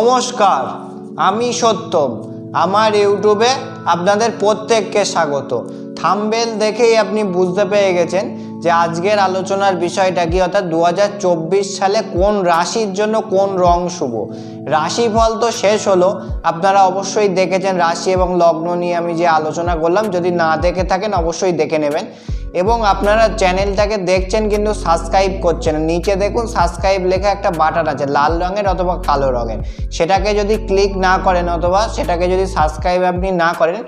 নমস্কার, আমি সত্যম। আমার ইউটিউবে আপনাদের প্রত্যেককে স্বাগত। থামবেল দেখেই আপনি বুঝতে পেরে গেছেন যে আজকের আলোচনার বিষয়টা কি, অর্থাৎ দু হাজার চব্বিশ সালে কোন রাশির জন্য কোন রং শুভ? রাশিফল তো শেষ হলো। আপনারা অবশ্যই দেখেছেন রাশি এবং লগ্ন নিয়ে আমি যে আলোচনা করলাম। যদি না দেখে থাকেন, অবশ্যই দেখে নেবেন। এবং আপনারা চ্যানেলটাকে দেখছেন কিন্তু সাবস্ক্রাইব করছেন। নিচে দেখুন সাবস্ক্রাইব লেখা একটা বাটন আছে, লাল রঙের অথবা কালো রঙের। সেটাকে যদি ক্লিক না করেন অথবা সেটাকে যদি সাবস্ক্রাইব আপনি না করেন,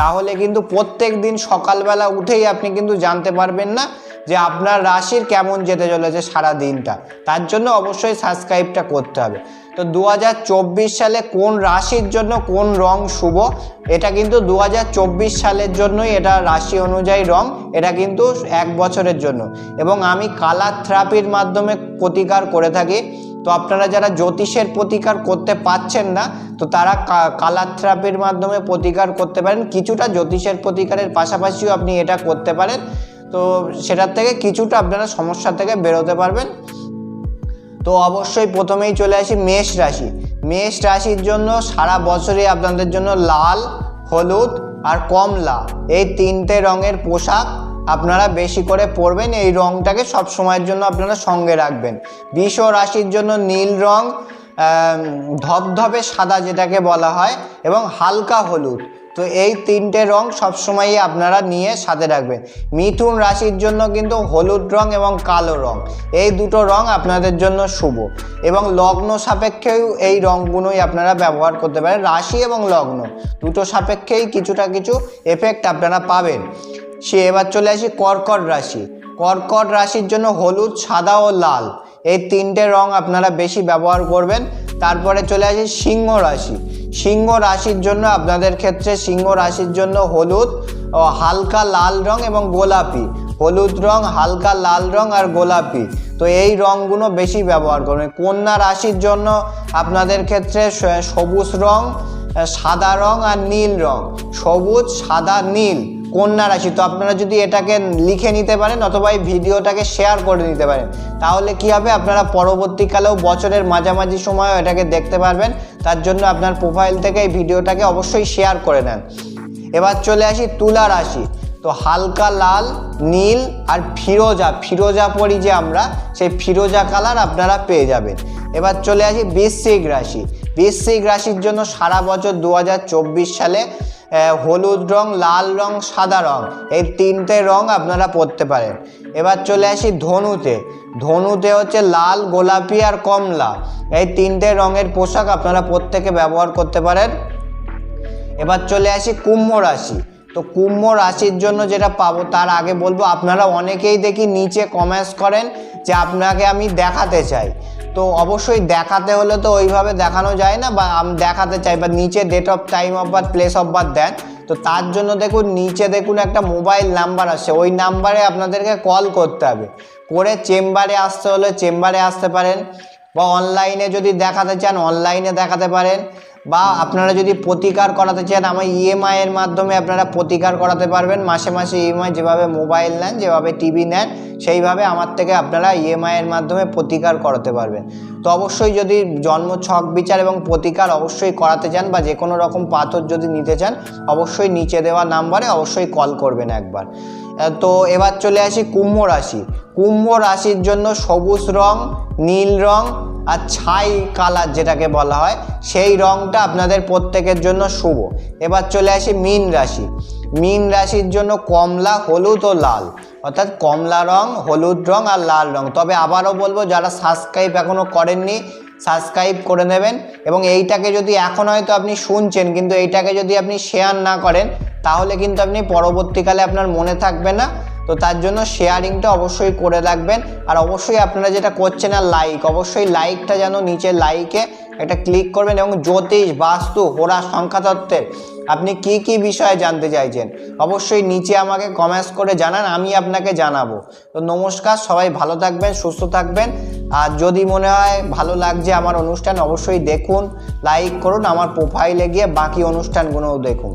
তাহলে কিন্তু প্রত্যেক দিন সকালবেলা উঠেই আপনি কিন্তু জানতে পারবেন না যে আপনার রাশির কেমন যেতে চলেছে সারা দিনটা তার জন্য অবশ্যই সাবস্ক্রাইবটা করতে হবে। তো দু হাজার চব্বিশ সালে কোন রাশির জন্য কোন রং শুভ? এটা কিন্তু দু হাজার চব্বিশ সালের জন্যই এটা রাশি অনুযায়ী রং, এটা কিন্তু এক বছরের জন্য। এবং আমি কালার থেরাপির মাধ্যমে প্রতিকার করে থাকি। তো আপনারা যারা জ্যোতিষের প্রতিকার করতে পাচ্ছেন না, তো তারা কালার থেরাপির মাধ্যমে প্রতিকার করতে পারেন। কিছুটা জ্যোতিষের প্রতিকারের পাশাপাশিও আপনি এটা করতে পারেন। তো সেটার থেকে কিছুটা আপনারা সমস্যা থেকে বেরোতে পারবেন। তো অবশ্যই প্রথমেই চলে আসি মেষ রাশি। মেষ রাশির জন্য সারা বছরই আপনাদের জন্য লাল, হলুদ আর কমলা এই তিনটে রঙের পোশাক আপনারা বেশি করে পরবেন। এই রংটাকে সব সময়ের জন্য আপনারা সঙ্গে রাখবেন। বিষ রাশির জন্য নীল রং ধবধবে সাদা যেটাকে বলা হয়, এবং হালকা হলুদ। তো এই তিনটে রং সবসময়ই আপনারা নিয়ে সাথে রাখবেন। মিথুন রাশির জন্য কিন্তু হলুদ রং এবং কালো রং, এই দুটো রং আপনাদের জন্য শুভ। এবং লগ্ন সাপেক্ষেও এই রংগুলোই আপনারা ব্যবহার করতে পারেন, রাশি এবং লগ্ন, দুটো সাপেক্ষেই কিছুটা কিছু এফেক্ট আপনারা পাবেন। সে এবার চলে আসি কর্কট রাশি। কর্কট রাশির জন্য হলুদ, সাদা ও লাল, এই তিনটে রং আপনারা বেশি ব্যবহার করবেন। তারপরে চলে আসি সিংহ রাশি। সিংহ রাশির জন্য, আপনাদের ক্ষেত্রে সিংহ রাশির জন্য হলুদ হালকা লাল রং এবং গোলাপি। হলুদ রং, হালকা লাল রং আর গোলাপি। তো এই রঙগুলো বেশি ব্যবহার করবেন। কন্যা রাশির জন্য আপনাদের ক্ষেত্রে সবুজ রং, সাদা রং আর নীল রং। সবুজ, সাদা, নীল। কন্যা রাশি, তো আপনারা যদি এটাকে লিখে নিতে পারেন অথবা এই ভিডিওটাকে শেয়ার করে নিতে পারেন, তাহলে কি হবে? আপনারা পরবর্তীকালেও বছরের মাঝামাঝি সময়ও এটাকে দেখতে পারবেন। তার জন্য আপনার প্রোফাইল থেকে এই ভিডিওটাকে অবশ্যই শেয়ার করে নেন। এবার চলে আসি তুলা রাশি, তো হালকা লাল, নীল আর ফিরোজা ফিরোজা পরি যে আমরা, সেই ফিরোজা কালার আপনারা পেয়ে যাবেন। এবার চলে আসি বৃশ্চিক রাশি, বৃশ্চিক রাশির জন্য সারা বছর দু হাজার চব্বিশ সালে হলুদ রং, লাল রং, সাদা রং। এই তিনটে রং আপনারা পরতে পারেন। এবার চলে আসি ধনুতে। ধনুতে হচ্ছে লাল, গোলাপি আর কমলা। এই তিনটে রঙের পোশাক আপনারা প্রত্যেকে ব্যবহার করতে পারেন। এবার চলে আসি কুম্ভ রাশি। তো কুম্ভ রাশির জন্য যেটা পাবো, তার আগে বলব, আপনারা অনেকেই দেখি নিচে কমেন্টস করেন যে, আপনাকে আমি দেখাতে চাই। তো অবশ্যই দেখাতে হলে তো ওইভাবে দেখানো যায় না বা আমি দেখাতে চাই বা নিচে date of time of birth place of birth দেন। তো তার জন্য দেখুন, নিচে দেখুন একটা মোবাইল নাম্বার আসছে। ওই নাম্বারে আপনাদেরকে কল করতে হবে। করে চেম্বারে আসতে হলে চেম্বারে আসতে পারেন বা অনলাইনে যদি দেখাতে চান অনলাইনে দেখাতে পারেন। বা আপনারা যদি প্রতিকার করাতে চান, আমার ইএমআই এর মাধ্যমে আপনারা প্রতিকার করাতে পারবেন। মাসে মাসে ইএমআই যেভাবে মোবাইল নেন, যেভাবে টিভি নেন, সেইভাবে আমার থেকে আপনারা ইএমআই এর মাধ্যমে প্রতিকার করাতে পারবেন। তো অবশ্যই যদি জন্ম ছক বিচার এবং প্রতিকার অবশ্যই করাতে চান বা যে কোনো রকম পাথর যদি নিতে চান, অবশ্যই নিচে দেওয়া নাম্বারে অবশ্যই কল করবেন একবার। তো এবার চলে আসি কুম্ভ রাশি। কুম্ভ রাশির জন্য সবুজ রং, নীল রং আর ছাই কালার যেটাকে বলা হয়, সেই রংটা আপনাদের প্রত্যেকের জন্য শুভ। এবার চলে আসি মীন রাশি। মীন রাশির জন্য কমলা, হলুদ ও লাল। অর্থাৎ কমলা রং, হলুদ রং আর লাল রং। তবে আবারও বলব, যারা সাবস্ক্রাইব এখনও করেননি সাবস্ক্রাইব করে নেবেন এবং এইটাকে যদি এখন হয়তো আপনি শুনছেন, কিন্তু এইটাকে যদি আপনি শেয়ার না করেন, তাহলে কিন্তু আপনি পরবর্তীকালে আপনার মনে থাকবে না। তো তার জন্য শেয়ারিংটা অবশ্যই করে রাখবেন। আর অবশ্যই আপনারা যেটা করছেন আর লাইক অবশ্যই লাইকটা যেন নিচে লাইকে একটা ক্লিক করবেন এবং জ্যোতিষ, বাস্তু হোরা সংখ্যাতত্ত্বের আপনি কি কি বিষয়ে জানতে চাইছেন, অবশ্যই নিচে আমাকে কমেন্টস করে জানান, আমি আপনাকে জানাব। তো নমস্কার, সবাই ভালো থাকবেন, সুস্থ থাকবেন। আর যদি মনে হয় ভালো লাগছে আমার অনুষ্ঠান, অবশ্যই দেখুন লাইক করুন, আমার প্রোফাইলে গিয়ে বাকি অনুষ্ঠানগুলোও দেখুন।